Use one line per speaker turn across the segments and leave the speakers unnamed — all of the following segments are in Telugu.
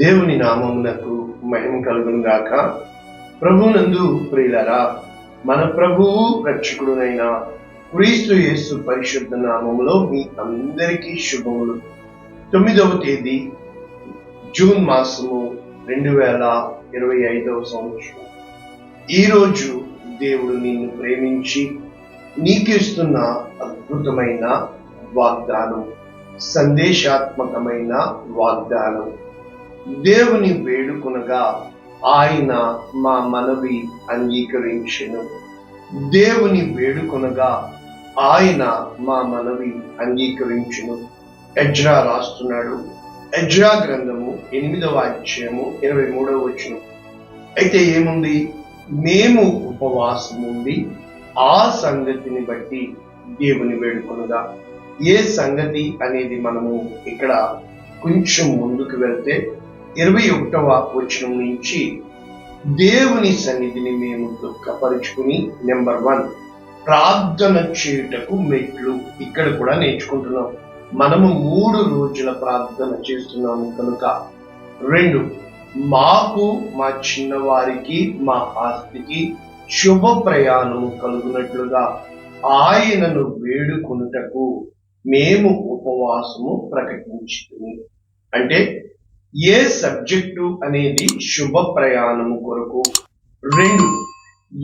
దేవుని నామమునకు మహిమ కలుగును గాక ప్రభునందు ప్రియులరా మన ప్రభువు రక్షకుడునైన క్రీస్తు యేసు పరిశుద్ధ నామములో మీ అందరికీ శుభములు. తొమ్మిదవ తేదీ జూన్ మాసము రెండు వేల ఇరవై ఐదవ సంవత్సరం. ఈరోజు దేవుడు నిన్ను ప్రేమించి నీకిస్తున్న అద్భుతమైన వాగ్దానం సందేశాత్మకమైన వాగ్దానం. దేవుని వేడుకొనగా ఆయన మా మనవి అంగీకరించెను. దేవుని వేడుకొనగా ఆయన మా మనవి అంగీకరించును. ఎజ్రా రాస్తున్నాడు. ఎజ్రా గ్రంథము ఎనిమిదవ అధ్యాయము ఇరవై మూడవ వచ్చిన అయితే ఏముంది? మేము ఉపవాసం ఉండి ఆ సంగతిని బట్టి దేవుని వేడుకొనగా. ఏ సంగతి అనేది మనము ఇక్కడ కొంచెం ముందుకు వెళ్తే ఇరవై ఒకటవ వచనం నుంచి దేవుని సన్నిధిని మేము దుఃఖపరుచుకుని నెంబర్ వన్ ప్రార్థన చేయుటకు మెట్లు ఇక్కడ కూడా నేర్చుకుంటున్నాం. మనము మూడు రోజుల ప్రార్థన చేస్తున్నాము కనుక. రెండు మాకు మా చిన్నవారికి మా ఆస్తికి శుభ ప్రయాణము కలుగునట్లుగా ఆయనను వేడుకొనుటకు మేము ఉపవాసము ప్రకటించుకుని. అంటే ఏ సబ్జెక్టు అనేది శుభ ప్రయాణము కొరకు? రెండు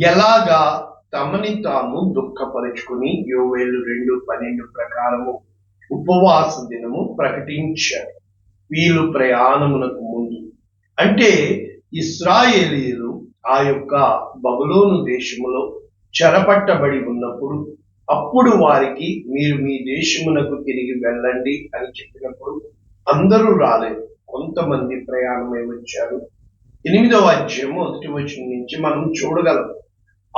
ఎలాగా తమని తాము దుఃఖపరుచుకుని యోవేలు రెండు పన్నెండు ప్రకారము ఉపవాస దినము ప్రకటించారు. వీళ్ళు ప్రయాణమునకు ముందు. అంటే ఇస్రాయేలీలు ఆ యొక్క బబులోను దేశములో చెరపట్టబడి ఉన్నప్పుడు అప్పుడు వారికి మీరు మీ దేశమునకు తిరిగి వెళ్ళండి అని చెప్పినప్పుడు అందరూ రాలేదు. కొంతమంది ప్రయాణమై వచ్చారు ఎనిమిదవ అధ్యాయం మొదటి వచ్చిన నుంచి మనం చూడగలం.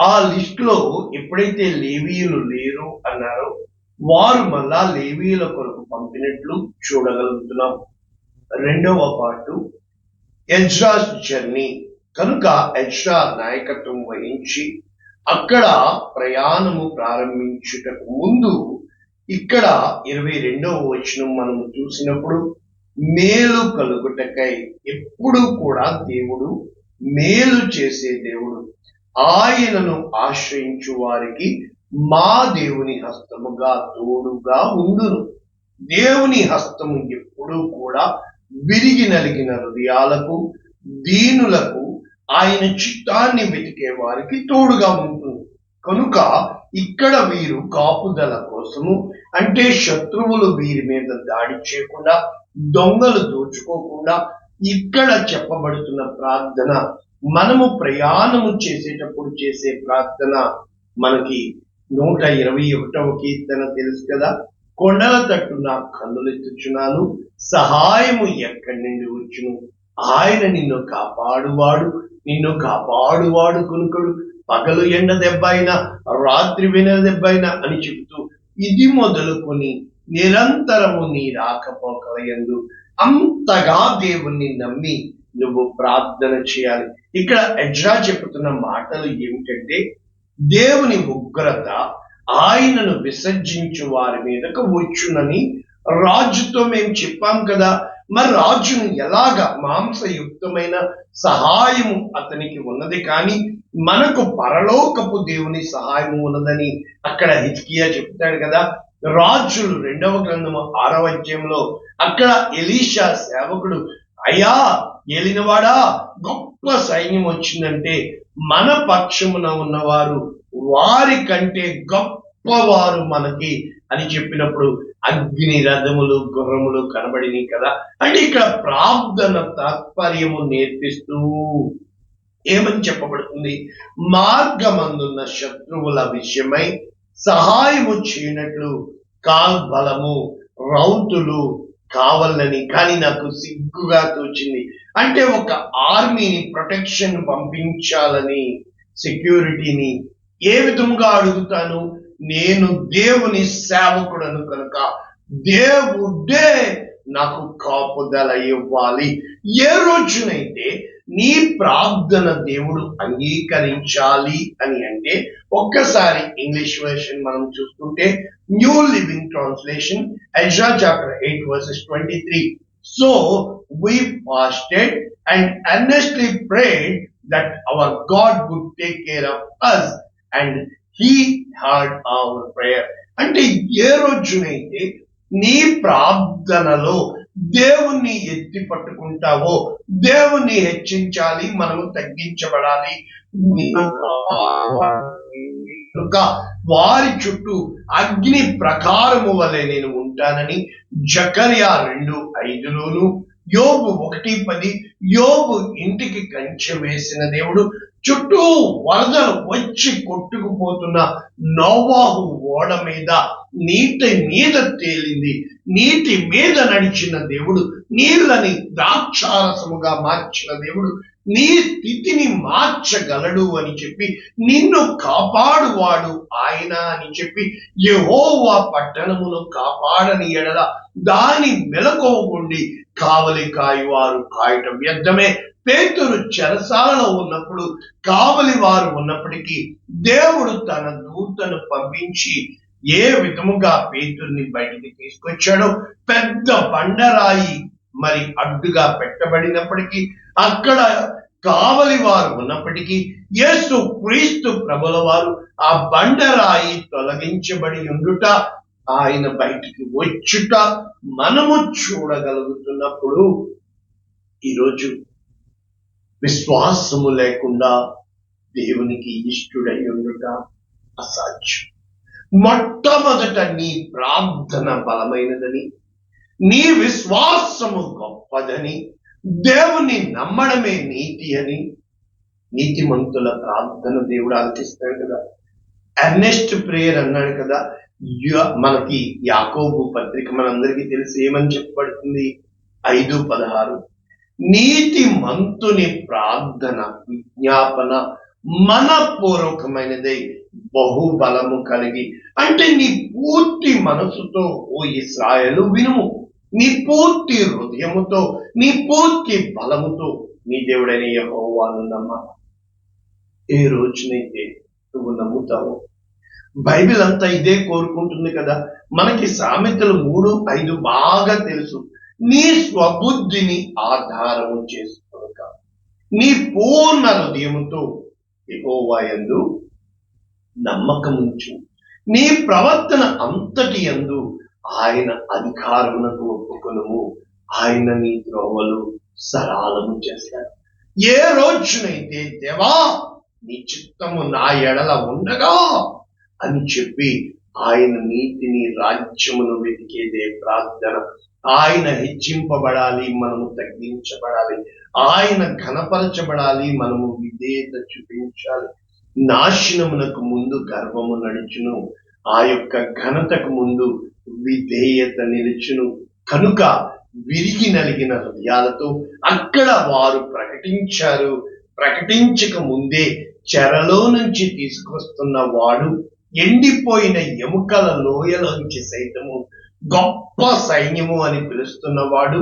ఆ లిస్టులో ఎప్పుడైతే లేవీయులు లేరు అన్నారో వారు మళ్ళా లేవీయుల కొరకు పంపినట్లు చూడగలుగుతున్నాం. రెండవ పాటు ఎజ్రాస్ జర్నీ. కనుక ఎజ్రా నాయకత్వం వహించి అక్కడ ప్రయాణము ప్రారంభించుటకు ముందు ఇక్కడ ఇరవై రెండవ వచనం మనం చూసినప్పుడు మేలు కలుగుటకై ఎప్పుడు కూడా దేవుడు మేలు చేసే దేవుడు. ఆయనను ఆశ్రయించు వారికి మా దేవుని హస్తముగా తోడుగా ఉండును. దేవుని హస్తము ఎప్పుడూ కూడా విరిగి నలిగిన హృదయాలకు దీనులకు ఆయన చిత్తాన్ని వెతికే వారికి తోడుగా ఉంటుంది కనుక ఇక్కడ వీరు కాపుదల కోసము అంటే శత్రువులు వీరి మీద దాడి చేయకుండా దొంగలు దోచుకోకుండా ఇక్కడ చెప్పబడుతున్న ప్రార్థన మనము ప్రయాణము చేసేటప్పుడు చేసే ప్రార్థన మనకి నూట ఇరవై ఒకటవ కీర్తన తెలుసు కదా? కొండల తట్టున కన్నులెత్తుచున్నాను సహాయము ఎక్కడి నుండి వచ్చును? ఆయన నిన్ను కాపాడువాడు నిన్ను కాపాడువాడు కొనుకడు. పగలు ఎండ దెబ్బైనా రాత్రి వెన దెబ్బైనా అని చెబుతూ ఇది మొదలుకొని నిరంతరము నీ రాకపోకలయందు అంతగా దేవుణ్ణి నమ్మి నువ్వు ప్రార్థన చేయాలి. ఇక్కడ ఎజ్రా చెబుతున్న మాటలు ఏమిటంటే దేవుని ఉగ్రత ఆయనను విసర్జించు వారి మీదకు వచ్చునని రాజుతో మేము చెప్పాం కదా. మరి రాజును ఎలాగ మాంసయుక్తమైన సహాయము అతనికి ఉన్నది కానీ మనకు పరలోకపు దేవుని సహాయము ఉన్నదని అక్కడ హిజ్కియా చెప్తాడు కదా. రాజులు రెండవ గ్రంథము ఆరవ అధ్యాయంలో అక్కడ ఎలీషా సేవకుడు అయ్యా ఏలినవాడా గొప్ప సైన్యం వచ్చిందంటే మన పక్షమున ఉన్నవారు వారి కంటే గొప్పవారు మనకి అని చెప్పినప్పుడు అగ్ని రథములు గుర్రములు కనబడినాయి కదా. అంటే ఇక్కడ ప్రార్థన తాత్పర్యము నేర్పిస్తూ ఏమని చెప్పబడుతుంది? మార్గమందున్న శత్రువుల విషయమై సహాయము చేయనట్లు కాల్బలము రౌతులు కావాలని కానీ నాకు సిగ్గుగా తోచింది. అంటే ఒక ఆర్మీని ప్రొటెక్షన్ పంపించాలని సెక్యూరిటీని ఏ విధంగా అడుగుతాను? నేను దేవుని సేవకుడను కనుక దేవుడే నాకు కాపుదల ఇవ్వాలి. ఏ రోజునైతే నీ ప్రార్థన దేవుడు అంగీకరించాలి అని అంటే ఒక్కసారి ఇంగ్లీష్ వర్షన్ మనం చూసుకుంటే new living translation Ezra chapter eight verses twenty three so we fasted and earnestly prayed that our God would take care of us and he heard our prayer అంటే ఏ రోజునైతే నీ ప్రార్థనలో దేవుణ్ణి ఎత్తి పట్టుకుంటావో దేవుణ్ణి హెచ్చించాలి మనము తగ్గించబడాలి. వారి చుట్టూ అగ్ని ప్రకారము వలె నేను ఉంటానని జకర్యా రెండు ఐదులోను యోబు ఒకటి పది యోబు ఇంటికి కంచె వేసిన దేవుడు చుట్టూ వరదలు వచ్చి కొట్టుకుపోతున్న నోవాహు ఓడ మీద నీటి మీద తేలింది. నీటి మీద నడిచిన దేవుడు నీళ్ళని ద్రాక్షారసముగా మార్చిన దేవుడు నీ స్థితిని మార్చగలడు అని చెప్పి నిన్ను కాపాడువాడు ఆయన అని చెప్పి యహోవా పట్టణమును కాపాడని ఎడల దాని మెలకువగుండి కావలి కాయువారు కాయటం వ్యర్థమే. పేతురు చెరసాలలో ఉన్నప్పుడు కావలి వారు ఉన్నప్పటికీ దేవుడు తన దూతను పంపించి ఏ విధముగా పేతుర్ని బయటికి తీసుకొచ్చాడో పెద్ద బండరాయి మరి అడ్డుగా పెట్టబడినప్పటికీ అక్కడ కావలి వారు ఉన్నప్పటికీ యేసు క్రీస్తు ప్రభుల వారు ఆ బండరాయి తొలగించబడి ఉండుట ఆయన బయటికి వచ్చుట మనము చూడగలుగుతున్నప్పుడు ఈరోజు విశ్వాసము లేకుండా దేవునికి ఇష్టుడై ఉండుట అసాధ్యం. మొట్టమొదట నీ ప్రార్థన బలమైనదని నీ విశ్వాసము గొప్పదని దేవుని నమ్మడమే నీతి అని నీతిమంతుల ప్రార్థన దేవుడు ఆలోచిస్తాడు కదా. అర్నెస్ట్ ప్రేయర్ అన్నాడు కదా. మనకి యాకోబు పత్రిక మనందరికీ తెలిసి ఏమని చెప్పబడుతుంది? ఐదు పదహారు. నీతి మంతుని ప్రార్థన విజ్ఞాపన మనపూర్వకమైనదై బహుబలము కలిగి. అంటే నీ పూర్తి మనసుతో ఓ ఇస్రాయలు వినుము. నీ పూర్తి హృదయముతో నీ పూర్తి బలముతో నీ దేవుడైన యహోవాను నమ్మ. ఏ రోజునైతే నువ్వు నమ్ముతావు బైబిల్ అంతా ఇదే కోరుకుంటుంది కదా. మనకి సామెతలు మూడు ఐదు బాగా తెలుసు. నీ స్వబుద్ధిని ఆధారము చేసుకోక నీ పూర్ణ హృదయముతో ఎగోవాయందు నమ్మకముంచు నీ ప్రవర్తన అంతటి యందు ఆయన అధికారమునకు ఒప్పుకొనము. ఆయన నీ ద్రోమలు సరాలము చేస్తాడు ఏ రోజునైతే దేవా నీ చిత్తము నా ఎడల ఉండగా అని చెప్పి ఆయన నీతిని రాజ్యమును వెతికేదే ప్రార్థన ఆయన హెచ్చింపబడాలి మనము తగ్గించబడాలి. ఆయన ఘనపరచబడాలి మనము విధేయత చూపించాలి. నాశనమునకు ముందు గర్వము నడుచును. ఆ యొక్క ఘనతకు ముందు విధేయత నిలుచును. కనుక విరిగి నలిగిన హృదయాలతో అక్కడ వారు ప్రకటించారు. ప్రకటించక ముందే చెరలో నుంచి తీసుకొస్తున్న వాడు ఎండిపోయిన ఎముకల లోయలోంచి సైతము గొప్ప సైన్యము అని పిలుస్తున్నవాడు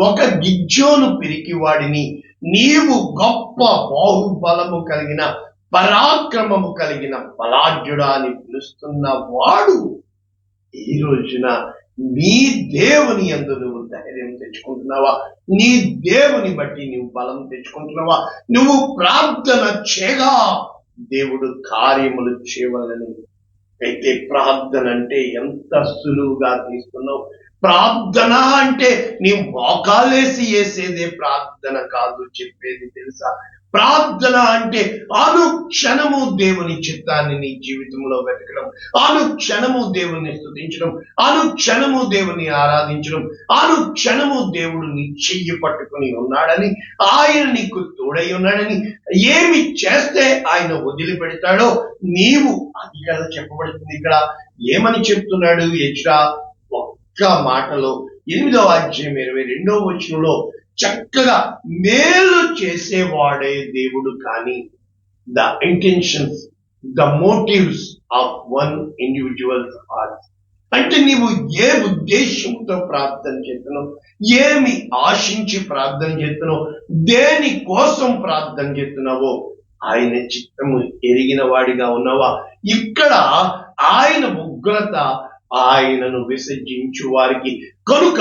ఒక గిజ్జోను పిరికి వాడిని నీవు గొప్ప బాహుబలము కలిగిన పరాక్రమము కలిగిన బలాఢ్యుడా అని పిలుస్తున్న వాడు ఈ రోజున నీ దేవుని ఎందు నువ్వు ధైర్యం తెచ్చుకుంటున్నావా? నీ దేవుని బట్టి నువ్వు బలం తెచ్చుకుంటున్నావా? నువ్వు ప్రార్థన చేయగా దేవుడు కార్యములు చేయవలని అయితే ప్రార్థన అంటే ఎంత సులువుగా తీసుకున్నావు? ప్రార్థన అంటే నీ మోకాలేసి వేసేదే ప్రార్థన కాదు చెప్పేది తెలుసా? ప్రార్థన అంటే అనుక్షణము దేవుని చిత్తాన్ని నీ జీవితంలో వెతకడం. అనుక్షణము దేవుని స్థుతించడం అనుక్షణము దేవుని ఆరాధించడం. అనుక్షణము దేవుడు నీ చెయ్యి పట్టుకుని ఉన్నాడని ఆయన నీకు తోడై ఉన్నాడని ఏమి చేస్తే ఆయన వదిలిపెడతాడో నీవు అది కదా చెప్పబడుతుంది ఇక్కడ. ఏమని చెప్తున్నాడు? యజ్రా ఒక్క మాటలో ఎనిమిదవ అధ్యాయం ఇరవై రెండవ వచనంలో చక్కగా మేలు చేసేవాడే దేవుడు కానీ the intentions the motives of one individual are అంటే నీవు ఏ ఉద్దేశంతో ప్రార్థన చేస్తున్నావు? ఏమి ఆశించి ప్రార్థన చేస్తున్నావు? దేని కోసం ప్రార్థన చేస్తున్నావో? ఆయన చిత్తము ఎరిగిన వాడిగా ఉన్నావా? ఇక్కడ ఆయన ఉగ్రత ఆయనను విసర్జించు వారికి. కనుక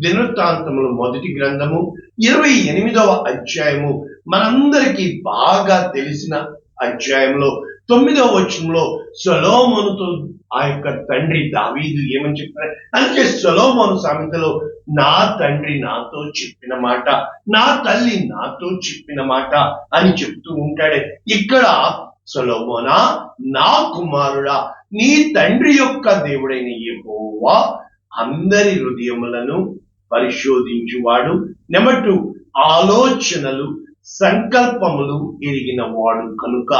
దినవృత్తాంతములు మొదటి గ్రంథము ఇరవై ఎనిమిదవ అధ్యాయము. మనందరికీ బాగా తెలిసిన అధ్యాయంలో తొమ్మిదవ వచనంలో సొలోమోనుతో ఆ యొక్క తండ్రి దావీదు ఏమని చెప్పారు? అంటే సొలోమోను సామెతలో నా తండ్రి నాతో చెప్పిన మాట నా తల్లి నాతో చెప్పిన మాట అని చెప్తూ ఉంటాడే. ఇక్కడ సొలోమోనా నా కుమారుడా నీ తండ్రి యొక్క దేవుడైన యెహోవా అందరి హృదయములను పరిశోధించువాడు. నెంబర్ టూ ఆలోచనలు సంకల్పములు ఎరిగిన వాడు కనుక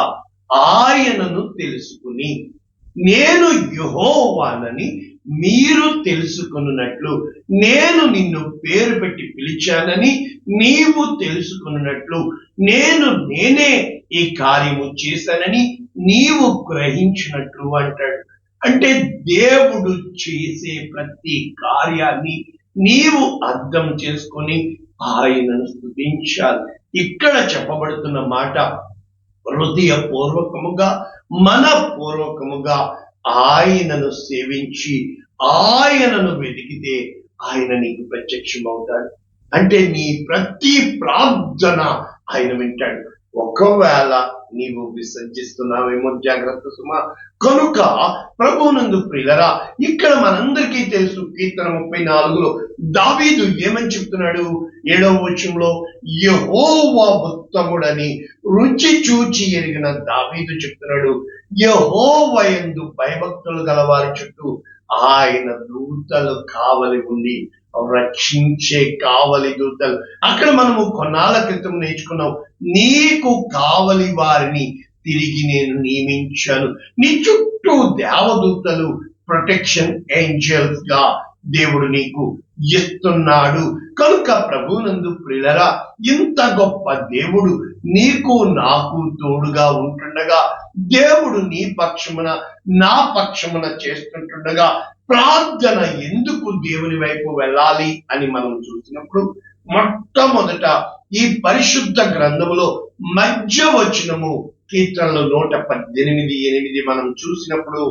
ఆయనను తెలుసుకుని నేను యుహోవానని మీరు తెలుసుకున్నట్లు నేను నిన్ను పేరు పెట్టి పిలిచానని నీవు తెలుసుకున్నట్లు నేను నేనే ఈ కార్యము చేశానని నీవు గ్రహించినట్లు అంటాడు. అంటే దేవుడు చేసే ప్రతి కార్యాన్ని నీవు అర్థం చేసుకొని ఆయనను స్థుతించాలి ఇక్కడ చెప్పబడుతున్న మాట హృదయ పూర్వకముగా మన పూర్వకముగా ఆయనను సేవించి ఆయనను వెతికితే ఆయన నీకు ప్రత్యక్షమవుతాడు. అంటే నీ ప్రతి ప్రార్థన ఆయన వింటాడు. ఒకవేళ నీవు విసర్జిస్తున్నావేమో జాగ్రత్త సుమా. కనుక ప్రభునందు ప్రియులరా ఇక్కడ మనందరికీ తెలుసు కీర్తన ముప్పై నాలుగులో దావీదు ఏమని చెప్తున్నాడు? ఏడవ వచ్చంలో యహోవా ఉత్తముడని రుచి చూచి ఎరిగిన దావీదు చెప్తున్నాడు. యహోవయందు భయభక్తులు గలవారి చుట్టూ ఆయన దూతలు కావలి ఉండి రక్షించే కావలి దూతలు. అక్కడ మనము కొన్నాళ్ళ క్రితం నేర్చుకున్నాం నీకు కావలి వారిని తిరిగి నేను నియమించాను. నీ చుట్టూ దేవదూతలు ప్రొటెక్షన్ ఏంజల్స్గా దేవుడు నీకు ఇస్తున్నాడు. కనుక ప్రభునందు ప్రిలరా ఇంత గొప్ప దేవుడు నీకు నాకు తోడుగా ఉంటుండగా దేవుడు నీ పక్షమున నా పక్షమున చేస్తుంటుండగా ప్రార్థన ఎందుకు దేవుని వైపు వెళ్ళాలి అని మనం చూసినప్పుడు మొట్టమొదట ఈ పరిశుద్ధ గ్రంథములో మధ్య వచనము కీర్తనలు నూట పద్దెనిమిది ఎనిమిది మనం చూసినప్పుడు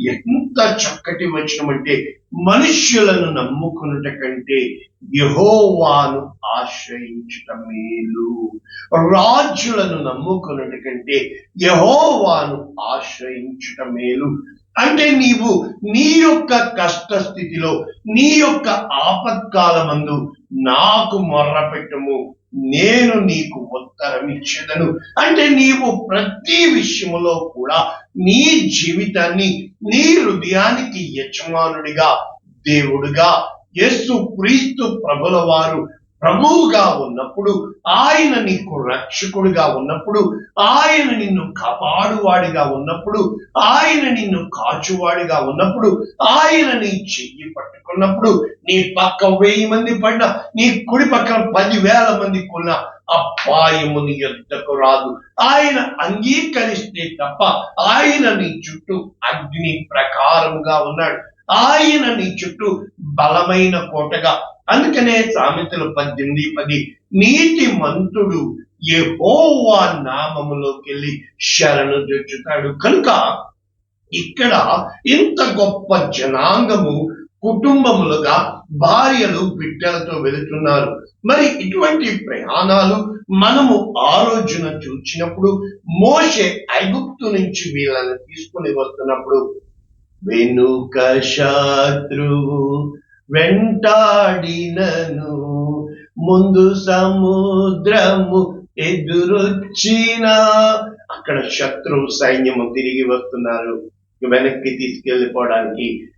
ఎంత చక్కటి వచనం అంటే మనుష్యులను నమ్ముకున్నట కంటే యహోవాను ఆశ్రయించుట మేలు. రాజులను నమ్ముకున్నట కంటే యహోవాను ఆశ్రయించుట మేలు. అంటే నీవు నీ యొక్క కష్ట స్థితిలో నీ యొక్క ఆపత్కాలమందు నాకు మొర్ర పెట్టము నేను నీకు ఉత్తరం ఇచ్చేదను అంటే నీవు ప్రతి విషయములో కూడా నీ జీవితాన్ని నీ హృదయానికి యజమానుడిగా దేవుడుగా యేసు క్రీస్తు ప్రభుల వారు ప్రభువుగా ఉన్నప్పుడు ఆయన నీకు రక్షకుడిగా ఉన్నప్పుడు ఆయన నిన్ను కాపాడువాడిగా ఉన్నప్పుడు ఆయన నిన్ను కాచువాడిగా ఉన్నప్పుడు ఆయన నీ చెయ్యి పట్టుకున్నప్పుడు నీ పక్క వెయ్యి మంది పడిన నీ కుడి పక్కన పదివేల మంది కొన్న అపాయము నీ యొద్దకు రాదు. ఆయన అంగీకరిస్తే తప్ప ఆయన నీ చుట్టూ అగ్ని ప్రకారముగా ఉన్నాడు. ఆయన నీ చుట్టూ బలమైన కోటగా అందుకనే సామెతలు పద్దెనిమిది పది నీతి మంతుడు యెహోవా నామములోకి వెళ్ళి శరణు తెచ్చుతాడు. కనుక ఇక్కడ ఇంత గొప్ప జనాంగము కుటుంబములుగా భార్యలు బిడ్డలతో వెళుతున్నారు. మరి ఇటువంటి ప్రయాణాలు మనము ఆ రోజున చూచినప్పుడు మోషే ఐగుప్తు నుంచి వీళ్ళని తీసుకుని వస్తున్నప్పుడు వెనుక శత్రువు వెంటాడినను. ముందు సముద్రము ఎదురొచ్చిన అక్కడ శత్రువు సైన్యము తిరిగి వస్తున్నారు. వెనక్కి తీసుకెళ్ళిపోవడానికి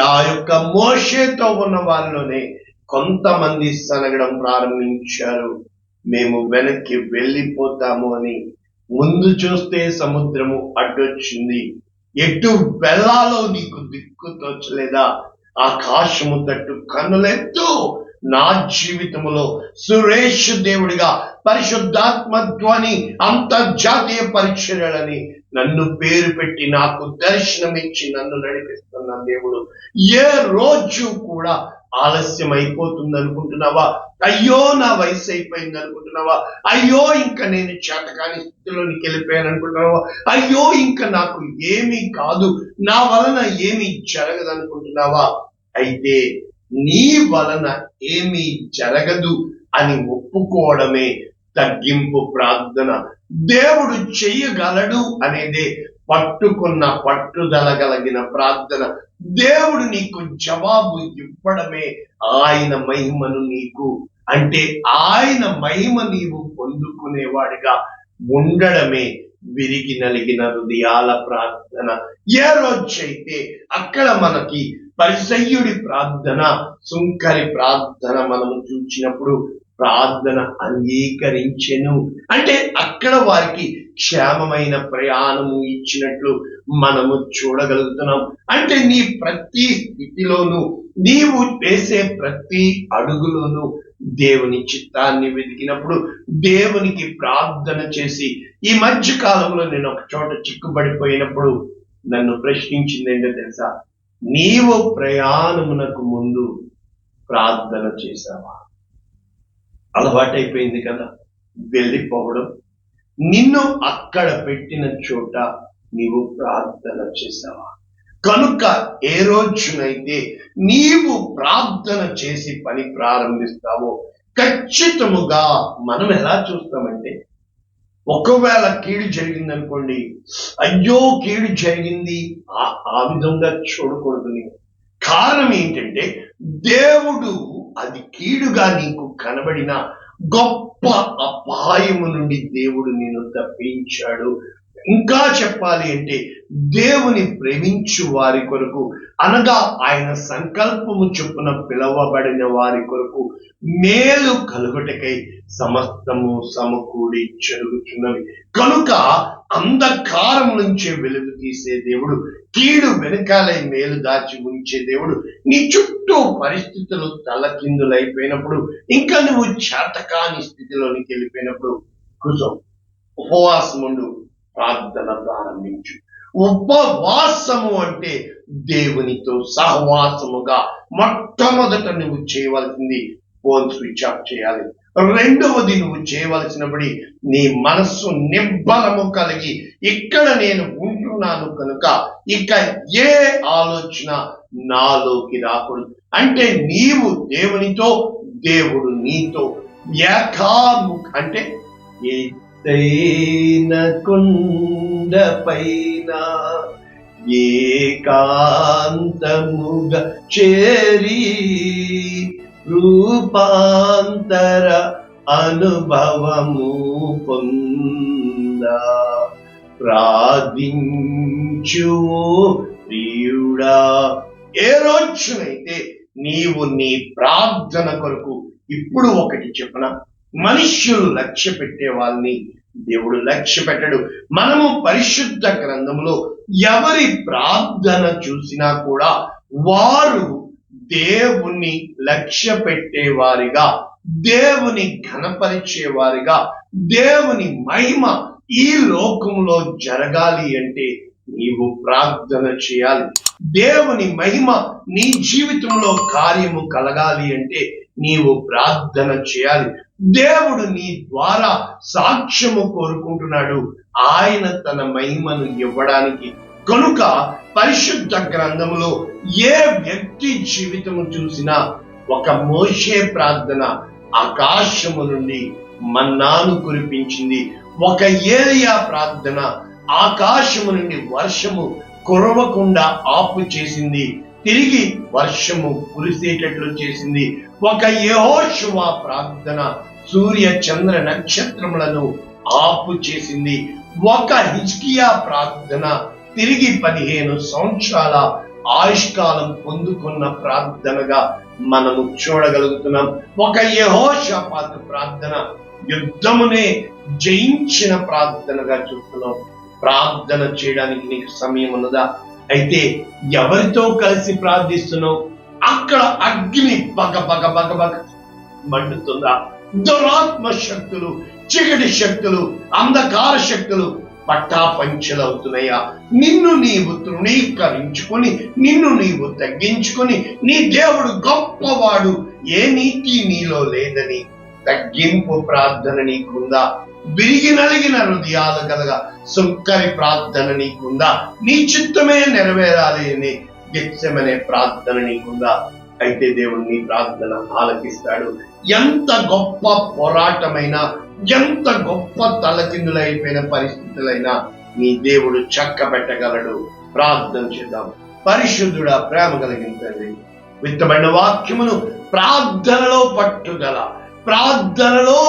ఆ యొక్క మోషేతో ఉన్న వాళ్ళలోనే కొంతమంది సనగడం ప్రారంభించారు. మేము వెనక్కి వెళ్ళిపోతాము అని ముందు చూస్తే సముద్రము అడ్డొచ్చింది. ఎటు వెళ్ళాలో నీకు దిక్కు తోచలేదా? ఆకాశము తట్టు కన్నులెత్తు నా జీవితములో సురేష్ దేవుడిగా పరిశుద్ధాత్మ ధ్వని అంతర్జాతీయ పరిచర్యలని నన్ను పేరు పెట్టి నాకు దర్శనమిచ్చి నన్ను నడిపిస్తున్న దేవుడు. ఏ రోజు కూడా ఆలస్యం అయిపోతుంది అనుకుంటున్నావా? అయ్యో నా వయసు అయిపోయింది అనుకుంటున్నావా? అయ్యో ఇంకా నేను చేతకాని స్థితిలోనికి వెళ్ళిపోయాను అనుకుంటున్నావా? అయ్యో ఇంకా నాకు ఏమీ కాదు. నా వలన ఏమీ జరగదు అనుకుంటున్నావా అయితే నీ వలన ఏమీ జరగదు అని ఒప్పుకోవడమే తగ్గింపు ప్రార్థన. దేవుడు చెయ్యగలడు అనేదే పట్టుకున్న పట్టుదల కలిగిన ప్రార్థన. దేవుడు నీకు జవాబు ఇవ్వడమే ఆయన మహిమను నీకు. అంటే ఆయన మహిమ నీవు పొందుకునేవాడిగా ఉండడమే విరిగి నలిగిన హృదయాల ప్రార్థన. ఏ రోజైతే అక్కడ మనకి పరిసయ్యుడి ప్రార్థన సుంకరి ప్రార్థన మనము చూచినప్పుడు ప్రార్థన అంగీకరించెను. అంటే అక్కడ వారికి క్షేమమైన ప్రయాణము ఇచ్చినట్లు మనము చూడగలుగుతున్నాం. అంటే నీ ప్రతి స్థితిలోనూ నీవు వేసే ప్రతి అడుగులోనూ దేవుని చిత్తాన్ని వెతికినప్పుడు దేవునికి ప్రార్థన చేసి ఈ మధ్య కాలంలో నేను ఒక చోట చిక్కుబడిపోయినప్పుడు నన్ను ప్రశ్నించింది ఏంటో తెలుసా? నీవు ప్రయాణమునకు ముందు ప్రార్థన చేశావా? అలవాటైపోయింది కదా వెళ్ళిపోవడం. నిన్ను అక్కడ పెట్టిన చోట నీవు ప్రార్థన చేశావా? కనుక ఏ రోజునైతే నీవు ప్రార్థన చేసి పని ప్రారంభిస్తావో ఖచ్చితముగా మనం ఎలా చూస్తామంటే ఒకవేళ కీడు జరిగింది అనుకోండి అయ్యో కీడు జరిగింది ఆ ఆ విధంగా చూడకూడదు కారణం ఏంటంటే దేవుడు అది కీడుగా నీకు కనబడిన గొప్ప అపాయము నుండి దేవుడు నేను తప్పించాడు. ఇంకా చెప్పాలి అంటే దేవుని ప్రేమించు వారి కొరకు అనగా ఆయన సంకల్పము చొప్పున పిలవబడిన వారి కొరకు మేలు కలుగుటకై సమస్తము సమకూడి జరుగుతున్నవి కనుక అంధకారం నుంచే వెలుగు తీసే దేవుడు కీడు వెనకాలై మేలు దాచి ఉంచే దేవుడు నీ చుట్టూ పరిస్థితులు తలకిందులైపోయినప్పుడు ఇంకా నువ్వు చేతకాని స్థితిలోనికి వెళ్ళిపోయినప్పుడు కూర్చో. ఉపవాసం ఉండు ప్రార్థన ప్రారంభించు. ఉపవాసము అంటే దేవునితో సహవాసముగా మొట్టమొదట నువ్వు చేయవలసింది ఫోన్ స్విచ్ ఆఫ్ చేయాలి. రెండవది నువ్వు చేయవలసినబడి నీ మనస్సు నిబ్బలము కలిగి ఇక్కడ నేను ఉంటున్నాను కనుక ఇక ఏ ఆలోచన నాలోకి రాకూడదు. అంటే నీవు దేవునితో దేవుడు నీతో ఏకాము అంటే ఎత్తైన కుండ పైన ఏకాంతముగ చేరి రూపాంతర అనుభవము పొంద. ప్రార్థించు ప్రియుడా. ఏ రోజునైతే నీవు నీ ప్రార్థన కొరకు ఇప్పుడు ఒకటి చెప్పన? మనుష్యులు లక్ష్య పెట్టే వాళ్ళని దేవుడు లక్ష్య పెట్టడు. మనము పరిశుద్ధ గ్రంథంలో ఎవరి ప్రార్థన చూసినా కూడా వారు దేవుని లక్ష్య పెట్టేవారిగా దేవుని ఘనపరిచేవారిగా దేవుని మహిమ ఈ లోకంలో జరగాలి అంటే నీవు ప్రార్థన చేయాలి. దేవుని మహిమ నీ జీవితంలో కార్యము కలగాలి అంటే నీవు ప్రార్థన చేయాలి. దేవుడు నీ ద్వారా సాక్ష్యము కోరుకుంటున్నాడు. ఆయన తన మహిమను ఇవ్వడానికి కనుక పరిశుద్ధ గ్రంథములో ఏ వ్యక్తి జీవితము చూసినా ఒక మోషే ప్రార్థన ఆకాశము నుండి మన్నాను కురిపించింది. ఒక ఏరియా ప్రార్థన ఆకాశము నుండి వర్షము కురవకుండా ఆపు చేసింది తిరిగి వర్షము కురిసేటట్లు చేసింది. ఒక యెహోషువ ప్రార్థన సూర్య చంద్ర నక్షత్రములను ఆపు చేసింది. ఒక హిజ్కియా ప్రార్థన తిరిగి పదిహేను సంవత్సరాల ఆయుష్కాలం పొందుకున్న ప్రార్థనగా మనము చూడగలుగుతున్నాం. ఒక యహోషపాత ప్రార్థన యుద్ధమునే జయించిన ప్రార్థనగా చూస్తున్నాం. ప్రార్థన చేయడానికి నీకు సమయం ఉన్నదా? అయితే ఎవరితో కలిసి ప్రార్థిస్తున్నావు? అక్కడ అగ్ని బగ బగ బగ బగ మండుతుందా? దురాత్మ శక్తులు చీకటి శక్తులు అంధకార శక్తులు పట్టాపంచలవుతున్నాయా? నిన్ను నీవు తృణీకరించుకొని నిన్ను నీవు తగ్గించుకొని నీ దేవుడు గొప్పవాడు ఏ నీతి నీలో లేదని తగ్గింపు ప్రార్థన నీకుందా? విరిగి నలిగిన హృదయాలు కలగా సుక్కరి ప్రార్థన నీకుందా? నీ చిత్తమే నెరవేరాలి అని గెచ్చమనే ప్రార్థన నీకుందా? అయితే దేవుడు నీ ప్రార్థన ఆలకిస్తాడు. ఎంత గొప్ప పోరాటమైనా ఎంత గొప్ప తలకిందులైపోయిన పరిస్థితులైనా నీ దేవుడు చక్క పెట్టగలడు ప్రార్థన చేద్దాం. పరిశుద్ధుడా ప్రేమ కలిగిన తండ్రి విత్తబడిన వాక్యమును ప్రార్థనలో పట్టుదల ప్రార్థనలో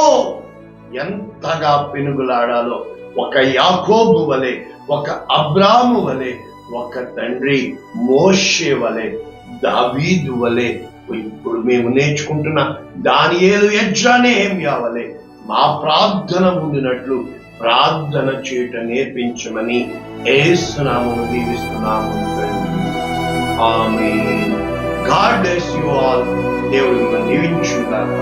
ఎంతగా పెనుగులాడాలో ఒక యాకోబు వలె ఒక అబ్రాము వలె ఒక తండ్రి మోషే వలె దావీదు వలె ఇప్పుడు మేము నేర్చుకుంటున్న దానియేలు ఏం వలె మా ప్రార్థన ఉండినట్లు ప్రార్థన చేయట నేర్పించమని ఏసునామను దీవిస్తున్నాము ఆమె గాడ్ డెస్ యు ఆల్. దేవుడు మిమ్మల్ని దీవించుగాక.